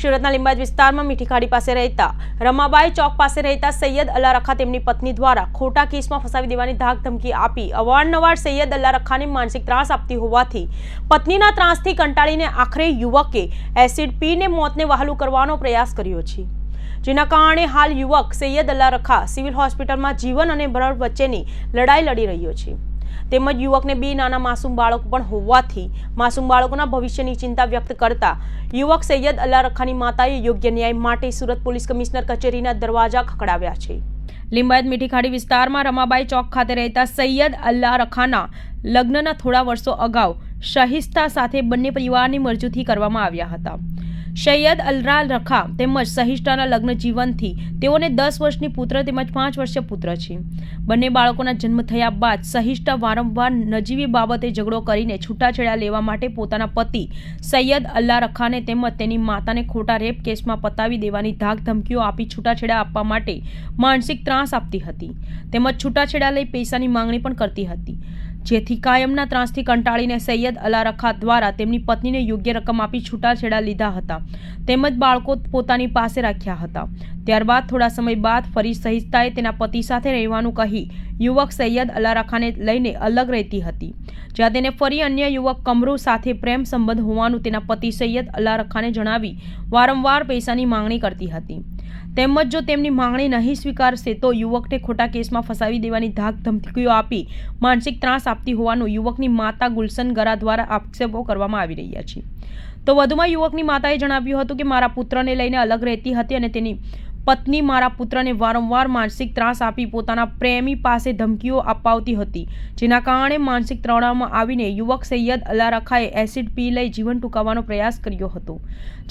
સુરતના લીંબાજ વિસ્તારમાં મીઠીખાડી પાસે રહેતા રમાબાઈ ચોક પાસે રહેતા સૈયદ અલ્લા રખા તેમની પત્ની દ્વારા ખોટા કેસમાં ફસાવી દેવાની ધાક ધમકી આપી અવારનવાર સૈયદ અલ્લા રખાને માનસિક ત્રાસ આપતી હોવાથી પત્નીના ત્રાસથી કંટાળીને આખરે યુવકે એસિડ પીને મોતને વહાલું કરવાનો પ્રયાસ કર્યો છે જેના કારણે હાલ યુવક સૈયદ અલ્લા રખા સિવિલ હોસ્પિટલમાં જીવન અને મરણ વચ્ચેની લડાઈ લડી રહ્યો છે તેમજ યુવકને બે નાના માસૂમ બાળકો પણ હોવાથી માસૂમ બાળકોના ભવિષ્યની ચિંતા વ્યક્ત કરતા યુવક સૈયદ અલ્લા રખાની માતાએ યોગ્ય ન્યાય માટે સુરત પોલીસ કમિશનર કચેરીના દરવાજા ખખડાવ્યા છે લિંબાયત મીઠીખાડી વિસ્તારમાં રમાબાઈ ચોક ખાતે રહેતા સૈયદ અલ્લા લગ્નના થોડા વર્ષો અગાઉ શહિસ્તા સાથે બંને પરિવારની મરજૂથી કરવામાં આવ્યા હતા સૈયદ અલરા રખા તેમજ સહિષ્ઠાના લગ્ન જીવનથી તેઓને દસ વર્ષની પુત્ર તેમજ પાંચ વર્ષીય પુત્ર છે બંને બાળકોના જન્મ થયા બાદ સહિષ્ઠા વારંવાર નજીવી બાબતે ઝઘડો કરીને છૂટાછેડા લેવા માટે પોતાના પતિ સૈયદ અલ્લા રખાને તેમજ તેની માતાને ખોટા રેપ કેસમાં પતાવી દેવાની ધાક ધમકીઓ આપી છૂટાછેડા આપવા માટે માનસિક ત્રાસ આપતી હતી તેમજ છૂટાછેડા લઈ પૈસાની માંગણી પણ કરતી હતી જેથી કાયમના ત્રાસથી કંટાળીને સૈયદ અલારખા દ્વારા તેમની પત્નીને યોગ્ય રકમ આપી છૂટાછેડા લીધા હતા તેમજ બાળકો પોતાની પાસે રાખ્યા હતા ત્યારબાદ થોડા સમય બાદ ફરી સહિસ્તાએ તેના પતિ સાથે રહેવાનું કહી યુવક સૈયદ અલારખાને લઈને અલગ રહેતી હતી જ્યાં તેને ફરી અન્ય યુવક કમરૂ સાથે પ્રેમ સંબંધ હોવાનું તેના પતિ સૈયદ અલારખાને જણાવી વારંવાર પૈસાની માંગણી કરતી હતી તેમજ જો તેમની માંગણી નહીં સ્વીકારશે તો યુવકને ખોટા કેસમાં ફસાવી દેવાની ધાક ધમકીઓ આપી માનસિક ત્રાસ આપતી હોવાનું યુવકની માતા ગુલશન ગરા દ્વારા આક્ષેપો કરવામાં આવી રહ્યા છે તો વધુમાં યુવકની માતાએ જણાવ્યું હતું કે મારા પુત્રને લઈને અલગ રહેતી હતી અને તેની પત્ની મારા પુત્રને વારંવાર માનસિક ત્રાસ આપી પોતાના પ્રેમી પાસે ધમકીઓ અપાવતી હતી જેના કારણે માનસિક તણાવમાં આવીને યુવક સૈયદ અલારખાએ એસિડ પી લઈ જીવન ટૂંકાવવાનો પ્રયાસ કર્યો હતો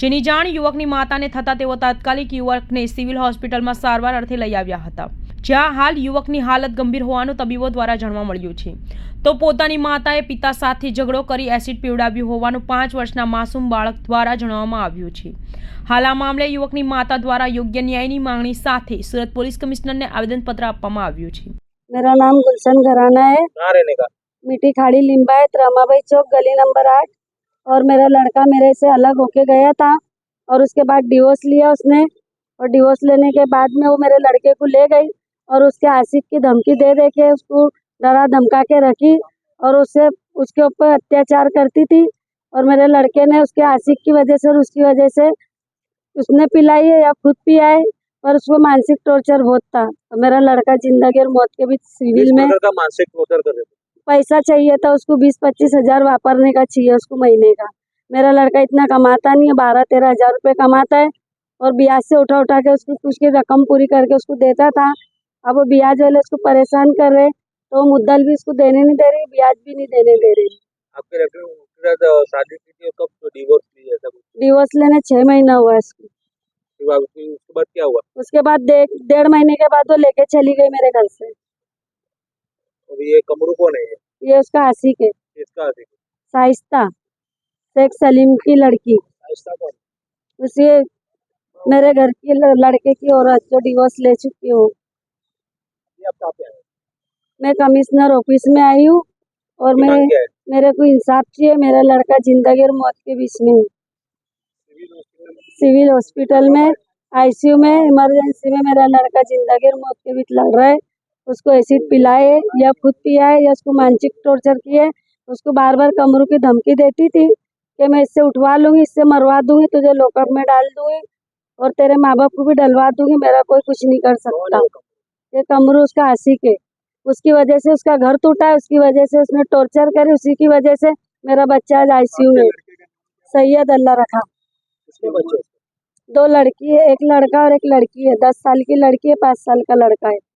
જેની જાણ યુવકની માતાને થતાં તેઓ તાત્કાલિક યુવકને સિવિલ હોસ્પિટલમાં સારવાર અર્થે લઈ આવ્યા હતા જા હાલ યુવક ની હાલત ગંભીર હોવાનું તબીબો દ્વારા જાણવા મળ્યું છે તો પોતાની માતા એ પિતા સાથે ઝઘડો કરી એસિડ પીવડાવ્યો હોવાનું 5 વર્ષના માસૂમ બાળક દ્વારા જણાવવામાં આવ્યું છે હાલા મામલે યુવક ની માતા દ્વારા યોગ્ય ન્યાયની માંગણી સાથે સુરત પોલીસ કમિશનરને આবেদন પત્ર આપવા માં આવ્યું છે મેરા નામ گلશન ગराना है मैं रहने का मीठी खाड़ी लिंबा है रमाबाई चौक गली नंबर 8 और मेरा लड़का मेरे से अलग हो के गया था और उसके बाद डिवोर्स लिया उसने और डिवोर्स लेने के बाद में वो मेरे लड़के को ले गई और उसके आशिक की धमकी दे दे के उसको डरा धमका के रखी और उससे उसके ऊपर अत्याचार करती थी और मेरे लड़के ने उसके आशिक की वजह से और उसकी वजह से उसने पिलाई है या खुद पियाए और उसको मानसिक टॉर्चर बहुत था तो मेरा लड़का जिंदगी और मौत के बीच सिविल में मानसिक टॉर्चर कर पैसा चाहिए था उसको बीस पच्चीस हजार वापरने का चाहिए उसको महीने का मेरा लड़का इतना कमाता नहीं है बारह तेरह हजार रुपये कमाता है और ब्याज से उठा उठा के उसकी कुछ की रकम पूरी करके उसको देता था अब वो ब्याज वाले उसको परेशान कर रहे तो मुद्दल भी उसको देने नहीं दे रही ब्याज भी नहीं देने दे रही आपके शादी की कब तो डिवोर्स डिवोर्स लेने छह महीना हुआ इसको उसके बाद क्या हुआ उसके बाद डेढ़ महीने के बाद वो लेके चली गई मेरे घर से और ये कमरू कौन है ये उसका आशिक है साइस्ता शेख सलीम की लड़की साइस्ता उसे मेरे घर की लड़के की औरत जो डिवोर्स ले चुकी हूँ मैं कमिश्नर ऑफिस में आई हूँ और मैं मेरे को इंसाफ चाहिए मेरा लड़का जिंदगी और मौत के बीच में सिविल हॉस्पिटल में आईसीयू में इमरजेंसी में मेरा लड़का जिंदगी और मौत के बीच लड़ रहा है उसको एसिड पिलाए या खुद है या उसको मानसिक टॉर्चर किए उसको बार बार कमरों की धमकी देती थी कि मैं इससे उठवा लूँगी इससे मरवा दूंगी तुझे लॉकअप में डाल दूंगी और तेरे माँ बाप को भी डलवा दूंगी मेरा कोई कुछ नहीं कर सकता ये कमरू उसका हंसी के उसकी वजह से उसका घर टूटा उसकी वजह से उसने टॉर्चर करे उसी की वजह से मेरा बच्चा आज आईसीयू में सैयद अल्लाह रखा दो लड़की है एक लड़का और एक लड़की है दस साल की लड़की है पाँच साल का लड़का है